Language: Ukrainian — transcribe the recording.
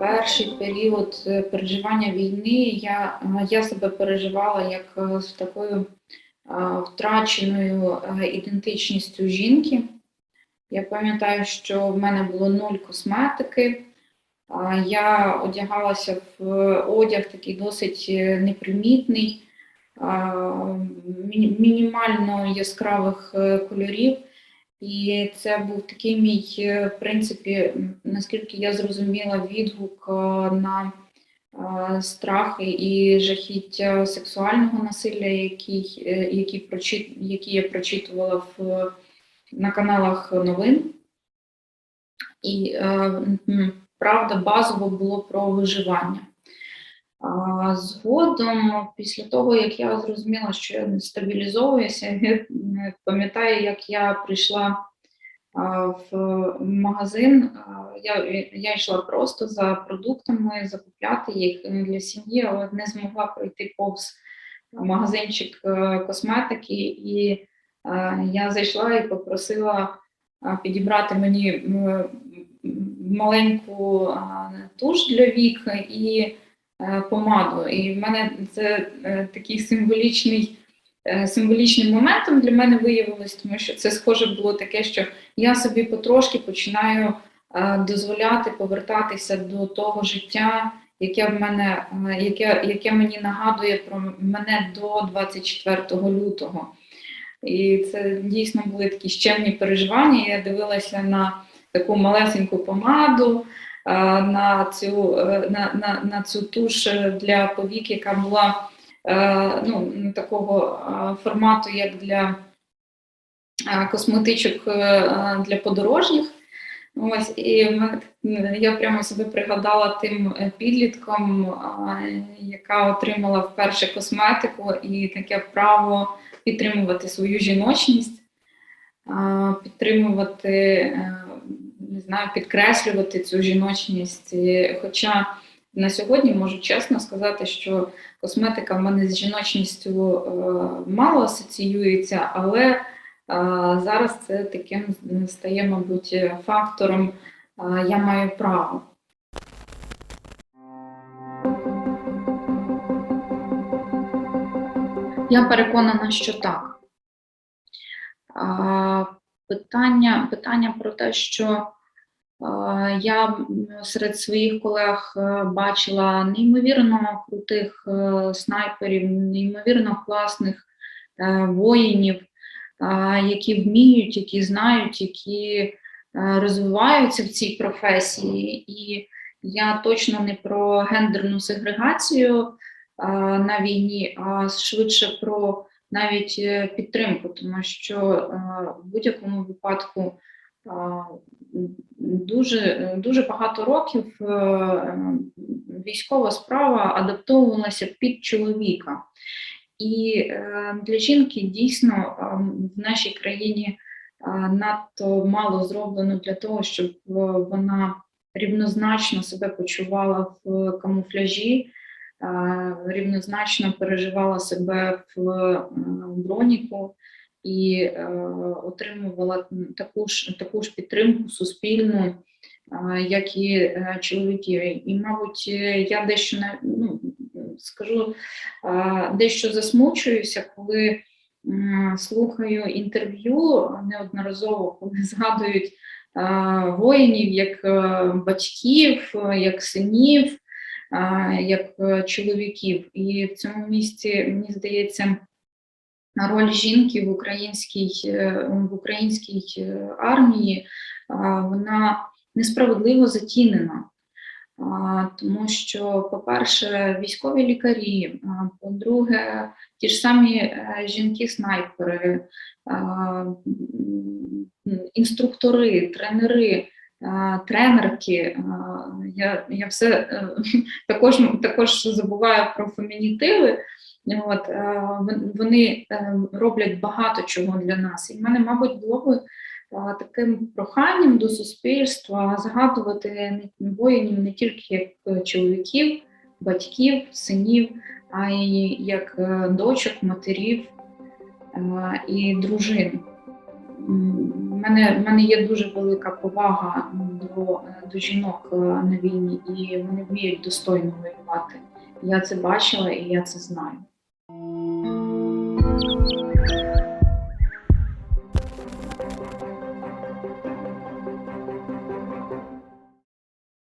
перший період е, переживання війни я, е, я себе переживала як е, з такою втраченою ідентичністю жінки. Я пам'ятаю, що в мене було нуль косметики. Я одягалася в одяг такий досить непримітний, мінімально яскравих кольорів. І це був такий мій, е, в принципі, наскільки я зрозуміла, відгук е, на е, страхи і жахіття сексуального насилля, е, які, прочит, які я прочитувала в, на каналах новин. І правда, базово було про виживання. Згодом, після того, як я зрозуміла, що я стабілізовуюся, я е, пам'ятаю, як я прийшла в магазин, я, я йшла просто за продуктами, закупляти їх для сім'ї, але не змогла пройти повз магазинчик е, косметики, і е, я зайшла і попросила підібрати мені маленьку туш для вік. І помаду. І в мене це е, такий символічний. е, Символічним моментом для мене виявилось, тому що це схоже було таке, що я собі потрошки починаю е, дозволяти повертатися до того життя, яке в мене, е, яке, яке мені нагадує про мене до 24 лютого. І це дійсно були такі щемні переживання. Я дивилася на таку малесеньку помаду, е, на цю, е, на, на, на цю туш для повік, яка була е, ну, такого е, формату, як для е, косметичок е, для подорожніх. Ось і я прямо себе пригадала тим е, підлітком, яка отримала вперше косметику і таке право підтримувати свою жіночність, підтримувати, е, не знаю, підкреслювати цю жіночність. Хоча на сьогодні можу чесно сказати, що косметика в мене з жіночністю е, мало асоціюється, але Зараз це таким стає, мабуть, фактором я маю право. Я переконана, що так. Питання, питання про те, що я серед своїх колег е, бачила неймовірно крутих е, снайперів, неймовірно класних е, воїнів, які вміють, які знають, які розвиваються в цій професії. І я точно не про гендерну сегрегацію на війні, а швидше про навіть підтримку, тому що в будь-якому випадку дуже, дуже багато років е, військова справа адаптовувалася під чоловіка. І е, для жінки дійсно е, в нашій країні надто мало зроблено для того, щоб вона рівнозначно себе почувала в камуфляжі, рівнозначно переживала себе в броніку і е, отримувала таку ж, таку ж підтримку суспільну, е, як і е, чоловіки. І, мабуть, е, я дещо на- ну, скажу а, дещо засмучуюся, коли м, слухаю інтерв'ю неодноразово, коли згадують а, воїнів як е, батьків, е, як синів, як е, чоловіків. І в цьому місці, мені здається, роль жінки в українській, е, в українській е, армії вона несправедливо затінена. Тому що, по-перше, військові лікарі, по-друге, ті ж самі е, жінки-снайпери, інструктори, тренери, тренерки. Я, я все також, також забуваю про фемінітиви. От, е, вони е, роблять багато чого для нас. І в мене, мабуть, було би таким проханням до суспільства згадувати воїнів не тільки як е, чоловіків, батьків, синів, а й як е, дочок, матерів е, і дружин. В мене мене, є дуже велика повага до, до жінок е, на війні, і вони вміють достойно воювати. Я це бачила і я це знаю. Thank you.